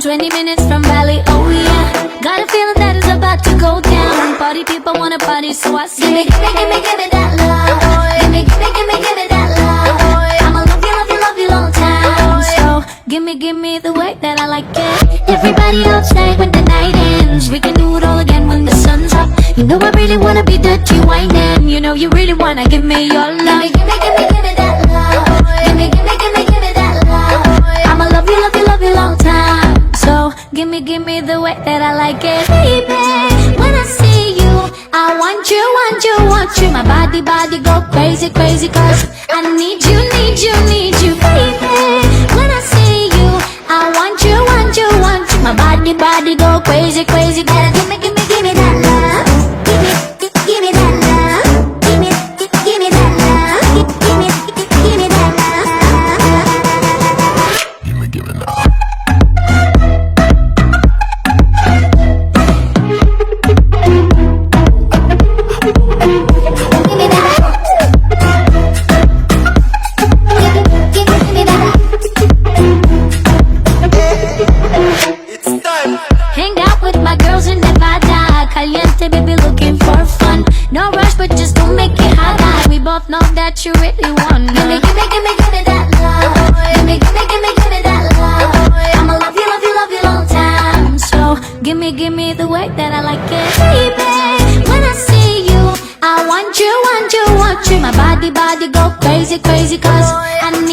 20 minutes from Valley, oh yeah. Got a feeling that is about to go down. Party people wanna party, so I say Gimme, gimme, gimme, gimme that love. Gimme, gimme, gimme, gimme that love. I'ma love you, love you, love you long time. So, gimme, gimme the way that I like it. Everybody outside when the night ends. We can do it all again when the sun's up. You know I really wanna be dirty whining You know you really wanna give me your love. Gimme, gimme, gimme, gimme Gimme, gimme the way that I like it, baby. When I see you, I want you, want you, want you. My body, body go crazy, crazy, cause I need you, need you, need you, baby. When I see you, I want you, want you, want you. My body, body go crazy, crazy, cause that you really want Gimme, gimme, gimme, gimme that love. Gimme, gimme, gimme, gimme that love. I'ma love you, love you, love you long time. So, gimme, gimme the way that I like it, baby. When I see you, I want you, want you, want you. My body, body go crazy, crazy, cause I need